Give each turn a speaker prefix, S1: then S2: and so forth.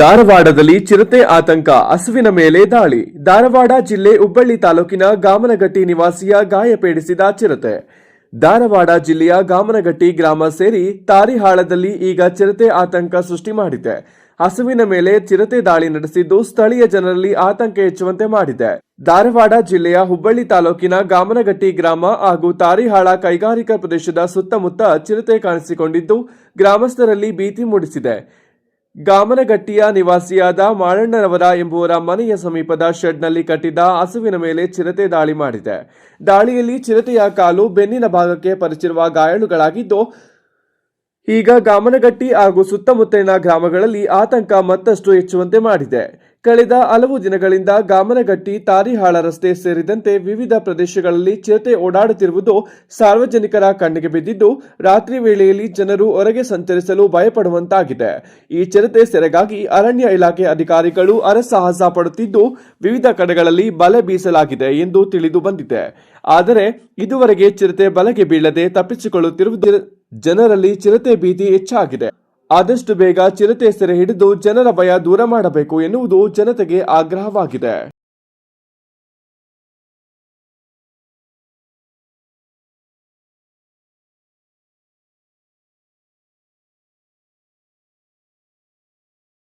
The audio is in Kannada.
S1: ಧಾರವಾಡದಲ್ಲಿ ಚಿರತೆ ಆತಂಕ, ಹಸುವಿನ ಮೇಲೆ ದಾಳಿ. ಧಾರವಾಡ ಜಿಲ್ಲೆ ಹುಬ್ಬಳ್ಳಿ ತಾಲೂಕಿನ ಗಾಮನಗಟ್ಟಿ ನಿವಾಸಿಯ ಗಾಯಪೇಡಿಸಿದ ಚಿರತೆ. ಧಾರವಾಡ ಜಿಲ್ಲೆಯ ಗಾಮನಗಟ್ಟಿ ಗ್ರಾಮ ಸೇರಿ ತಾರಿಹಾಳದಲ್ಲಿ ಈಗ ಚಿರತೆ ಆತಂಕ ಸೃಷ್ಟಿ ಮಾಡಿದೆ. ಹಸುವಿನ ಮೇಲೆ ಚಿರತೆ ದಾಳಿ ನಡೆಸಿದ್ದು ಸ್ಥಳೀಯ ಜನರಲ್ಲಿ ಆತಂಕ ಹೆಚ್ಚುವಂತೆ ಮಾಡಿದೆ. ಧಾರವಾಡ ಜಿಲ್ಲೆಯ ಹುಬ್ಬಳ್ಳಿ ತಾಲೂಕಿನ ಗಾಮನಗಟ್ಟಿ ಗ್ರಾಮ ಹಾಗೂ ತಾರಿಹಾಳ ಕೈಗಾರಿಕಾ ಪ್ರದೇಶದ ಸುತ್ತಮುತ್ತ ಚಿರತೆ ಕಾಣಿಸಿಕೊಂಡಿದ್ದು, ಗ್ರಾಮಸ್ಥರಲ್ಲಿ ಭೀತಿ ಮೂಡಿಸಿದೆ. ಗಾಮನಗಟ್ಟಿಯ ನಿವಾಸಿಯಾದ ಮಾಳಣ್ಣನವರ ಎಂಬುವರ ಮನೆಯ ಸಮೀಪದ ಶೆಡ್ನಲ್ಲಿ ಕಟ್ಟಿದ್ದ ಹಸುವಿನ ಮೇಲೆ ಚಿರತೆ ದಾಳಿ ಮಾಡಿದೆ. ದಾಳಿಯಲ್ಲಿ ಚಿರತೆಯ ಕಾಲು ಬೆನ್ನಿನ ಭಾಗಕ್ಕೆ ಪರಿಚಿರುವ ಗಾಯಾಳುಗಳಾಗಿದ್ದು, ಈಗ ಗಾಮನಗಟ್ಟಿ ಹಾಗೂ ಸುತ್ತಮುತ್ತಲಿನ ಗ್ರಾಮಗಳಲ್ಲಿ ಆತಂಕ ಮತ್ತಷ್ಟು ಹೆಚ್ಚುವಂತೆ ಮಾಡಿದೆ. ಕಳೆದ ಹಲವು ದಿನಗಳಿಂದ ಗಾಮನಗಟ್ಟಿ, ತಾರಿಹಾಳ ರಸ್ತೆ ಸೇರಿದಂತೆ ವಿವಿಧ ಪ್ರದೇಶಗಳಲ್ಲಿ ಚಿರತೆ ಓಡಾಡುತ್ತಿರುವುದು ಸಾರ್ವಜನಿಕರ ಕಣ್ಣಿಗೆ ಬಿದ್ದಿದ್ದು, ರಾತ್ರಿ ವೇಳೆಯಲ್ಲಿ ಜನರು ಹೊರಗೆ ಸಂಚರಿಸಲು ಭಯಪಡುವಂತಾಗಿದೆ. ಈ ಚಿರತೆ ಸೆರೆಗಾಗಿ ಅರಣ್ಯ ಇಲಾಖೆ ಅಧಿಕಾರಿಗಳು ಅರಸಾಹಸ ಪಡುತ್ತಿದ್ದು, ವಿವಿಧ ಕಡೆಗಳಲ್ಲಿ ಬಲೆ ಬೀಸಲಾಗಿದೆ ಎಂದು ತಿಳಿದು ಬಂದಿದೆ. ಆದರೆ, ಇದುವರೆಗೆ ಚಿರತೆ ಬಲೆಗೆ ಬೀಳದೆ ತಪ್ಪಿಸಿಕೊಳ್ಳುತ್ತಿರುವುದು ಜನರಲ್ಲಿ ಚಿರತೆ ಭೀತಿ ಹೆಚ್ಚಾಗಿದೆ. ಆದಷ್ಟು ಬೇಗ ಚಿರತೆ ಸೆರೆ ಹಿಡಿದು ಜನರ ಭಯ ದೂರ ಮಾಡಬೇಕು ಎನ್ನುವುದು ಜನತೆಗೆ ಆಗ್ರಹವಾಗಿದೆ.